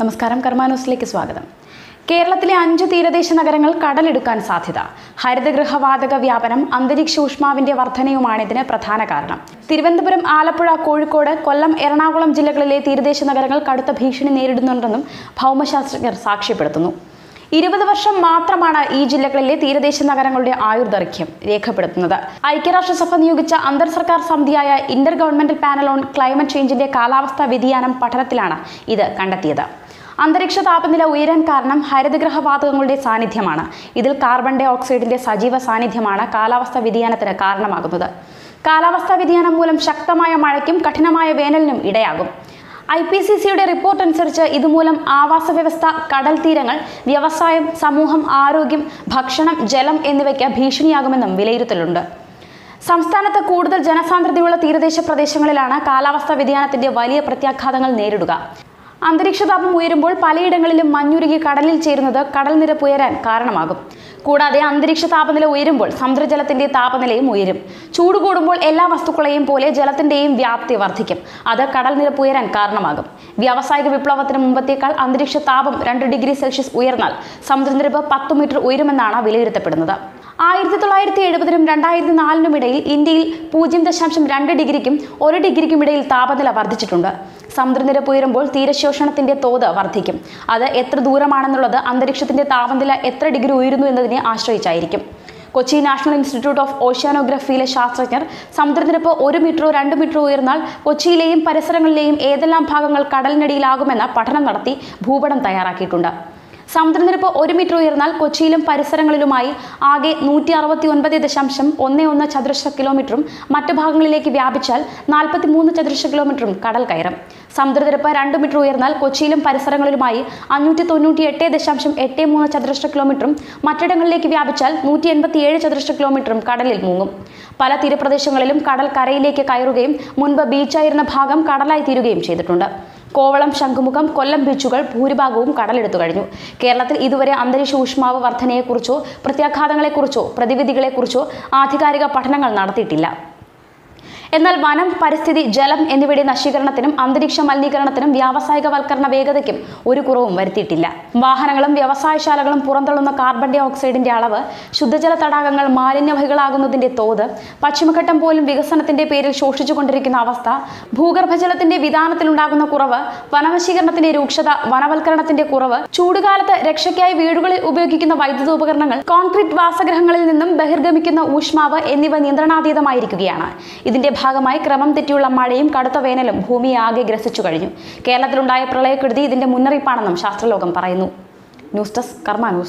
നമസ്കാരം കർമാനൂസിലേക്ക് സ്വാഗതം. കേരളത്തിലെ അഞ്ച് തീരദേശ നഗരങ്ങൾ കടലെടുക്കാൻ സാധ്യത. ഹരിതഗൃഹവാതക വ്യാപനം അന്തരീക്ഷ ഊഷ്മാവിന്റെ വർധനയുമാണ് ഇതിന് പ്രധാന കാരണം. തിരുവനന്തപുരം ആലപ്പുഴ കോഴിക്കോട് കൊല്ലം എറണാകുളം ജില്ലകളിലെ തീരദേശ നഗരങ്ങൾ കടുത്ത ഭീഷണി നേരിടുന്നുണ്ടെന്നും ഭൗമശാസ്ത്രജ്ഞർ സാക്ഷ്യപ്പെടുത്തുന്നു. ഇരുപത് വർഷം മാത്രമാണ് ഈ ജില്ലകളിലെ തീരദേശ നഗരങ്ങളുടെ ആയുർദൈർഘ്യം രേഖപ്പെടുത്തുന്നത്. ഐക്യരാഷ്ട്രസഭ നിയോഗിച്ച അന്തർ സർക്കാർ സമിതിയായ inter governmental panel on climate ചേഞ്ചിന്റെ കാലാവസ്ഥാ വ്യതിയാനം പഠനത്തിലാണ് ഇത് കണ്ടെത്തിയത്. അന്തരീക്ഷ താപനില ഉയരാൻ കാരണം ഹരിതഗ്രഹ വാതകങ്ങളുടെ സാന്നിധ്യമാണ്. ഇതിൽ കാർബൺ ഡൈ ഓക്സൈഡിന്റെ സജീവ സാന്നിധ്യമാണ് കാലാവസ്ഥാ വ്യതിയാനത്തിന് കാരണമാകുന്നത്. കാലാവസ്ഥാ വ്യതിയാനം മൂലം ശക്തമായ മഴയ്ക്കും കഠിനമായ വേനലിനും ഇടയാകും. ഐ പി സി സിയുടെ റിപ്പോർട്ട് അനുസരിച്ച് ഇതുമൂലം ആവാസ വ്യവസ്ഥ കടൽ തീരങ്ങൾ വ്യവസായം സമൂഹം ആരോഗ്യം ഭക്ഷണം ജലം എന്നിവയ്ക്ക് ഭീഷണിയാകുമെന്നും വിലയിരുത്തലുണ്ട്. സംസ്ഥാനത്ത് കൂടുതൽ ജനസാന്ദ്രതയുള്ള തീരദേശ പ്രദേശങ്ങളിലാണ് കാലാവസ്ഥാ വ്യതിയാനത്തിന്റെ വലിയ പ്രത്യാഘാതങ്ങൾ നേരിടുക. അന്തരീക്ഷ താപം ഉയരുമ്പോൾ പലയിടങ്ങളിലും മഞ്ഞുരുകി കടലിൽ ചേരുന്നത് കടൽ നിരപ്പ് ഉയരാൻ കാരണമാകും. കൂടാതെ അന്തരീക്ഷ താപനില ഉയരുമ്പോൾ സമുദ്രജലത്തിന്റെ താപനിലയും ഉയരും. ചൂട് കൂടുമ്പോൾ എല്ലാ വസ്തുക്കളെയും പോലെ ജലത്തിന്റെയും വ്യാപ്തി വർദ്ധിക്കും. അത് കടൽ നിരപ്പ് ഉയരാൻ കാരണമാകും. വ്യാവസായിക വിപ്ലവത്തിന് മുമ്പത്തേക്കാൾ അന്തരീക്ഷ താപം രണ്ട് ഡിഗ്രി സെൽഷ്യസ് ഉയർന്നാൽ സമുദ്രനിരപ്പ് പത്ത് മീറ്റർ ഉയരുമെന്നാണ് വിലയിരുത്തപ്പെടുന്നത്. ആയിരത്തി തൊള്ളായിരത്തി എഴുപതിനും രണ്ടായിരത്തി നാലിനും ഇടയിൽ ഇന്ത്യയിൽ പൂജ്യം ദശാംശം രണ്ട് ഡിഗ്രിക്കും ഒരു ഡിഗ്രിക്കും ഇടയിൽ താപനില വർദ്ധിച്ചിട്ടുണ്ട്. സമുദ്രനിരപ്പ് ഉയരുമ്പോൾ തീരശോഷണത്തിന്റെ തോത് വർദ്ധിക്കും. അത് എത്ര ദൂരമാണെന്നുള്ളത് അന്തരീക്ഷത്തിന്റെ താപനില എത്ര ഡിഗ്രി ഉയരുന്നു എന്നതിനെ ആശ്രയിച്ചായിരിക്കും. കൊച്ചി നാഷണൽ ഇൻസ്റ്റിറ്റ്യൂട്ട് ഓഫ് ഓഷ്യാനോഗ്രഫിയിലെ ശാസ്ത്രജ്ഞർ സമുദ്രനിരപ്പ് ഒരു മീറ്ററോ രണ്ട് മീറ്ററോ ഉയർന്നാൽ കൊച്ചിയിലെയും പരിസരങ്ങളിലെയും ഏതെല്ലാം ഭാഗങ്ങൾ കടലിനടിയിലാകുമെന്ന പഠനം നടത്തി ഭൂപടം തയ്യാറാക്കിയിട്ടുണ്ട്. സമുദ്രനിരപ്പ് ഒരു മീറ്റർ ഉയർന്നാൽ കൊച്ചിയിലും പരിസരങ്ങളിലുമായി ആകെ നൂറ്റി അറുപത്തി ഒൻപത് ദശാംശം ഒന്ന് ഒന്ന് ചതുരശ്ര കിലോമീറ്ററും മറ്റു ഭാഗങ്ങളിലേക്ക് വ്യാപിച്ചാൽ നാൽപ്പത്തി മൂന്ന് ചതുരശ്ര കിലോമീറ്ററും കടൽ കയറും. സമുദ്രനിരപ്പ് രണ്ട് മീറ്റർ ഉയർന്നാൽ കൊച്ചിയിലും പരിസരങ്ങളിലുമായി അഞ്ഞൂറ്റി തൊണ്ണൂറ്റി എട്ട് ദശാംശം എട്ട് മൂന്ന് ചതുരശ്ര കിലോമീറ്ററും മറ്റിടങ്ങളിലേക്ക് വ്യാപിച്ചാൽ നൂറ്റി എൺപത്തി ഏഴ് ചതുരശ്ര കിലോമീറ്ററും കടലിൽ മുങ്ങും. പല തീരപ്രദേശങ്ങളിലും കടൽ കരയിലേക്ക് കയറുകയും മുൻപ് ബീച്ചായിരുന്ന ഭാഗം കടലായി തീരുകയും ചെയ്തിട്ടുണ്ട്. കോവളം ശംഖുമുഖം കൊല്ലം ബീച്ചുകൾ ഭൂരിഭാഗവും കടലെടുത്തു കഴിഞ്ഞു. കേരളത്തിൽ ഇതുവരെ അന്തരീക്ഷ ഊഷ്മാവ് വർധനയെക്കുറിച്ചോ പ്രത്യാഘാതങ്ങളെക്കുറിച്ചോ പ്രതിവിധികളെക്കുറിച്ചോ ആധികാരിക പഠനങ്ങൾ നടത്തിയിട്ടില്ല. എന്നാൽ വനം പരിസ്ഥിതി ജലം എന്നിവയുടെ നശീകരണത്തിനും അന്തരീക്ഷ മലിനീകരണത്തിനും വ്യാവസായികവൽക്കരണ വേഗതയ്ക്കും ഒരു കുറവും വരുത്തിയിട്ടില്ല. വാഹനങ്ങളും വ്യവസായശാലകളും പുറന്തള്ളുന്ന കാർബൺ ഡൈ ഓക്സൈഡിന്റെ അളവ് ശുദ്ധജല തടാകങ്ങൾ മാലിന്യവഹികളാകുന്നതിന്റെ തോത് പശ്ചിമഘട്ടം പോലും വികസനത്തിന്റെ പേരിൽ ശോഷിച്ചുകൊണ്ടിരിക്കുന്ന അവസ്ഥ ഭൂഗർഭജലത്തിന്റെ വിധാനത്തിലുണ്ടാകുന്ന കുറവ് വനനശീകരണത്തിന്റെ രൂക്ഷത വനവൽക്കരണത്തിന്റെ കുറവ് ചൂടുകാലത്ത് രക്ഷയ്ക്കായി വീടുകളിൽ ഉപയോഗിക്കുന്ന വൈദ്യുത ഉപകരണങ്ങൾ കോൺക്രീറ്റ് വാസഗ്രഹങ്ങളിൽ നിന്നും ബഹിർഗമിക്കുന്ന ഊഷ്മാവ് എന്നിവ നിയന്ത്രണാതീതമായിരിക്കുകയാണ്. ഇതിന്റെ ഭാഗമായി ക്രമം തെറ്റിയുള്ള മഴയും കടുത്ത വേനലും ഭൂമിയെ ആകെ ഗ്രസിച്ചു കഴിഞ്ഞു. കേരളത്തിലുണ്ടായ പ്രളയക്കെടുതി ഇതിന്റെ മുന്നറിയിപ്പാണെന്നും ശാസ്ത്രലോകം പറയുന്നു. News desk news.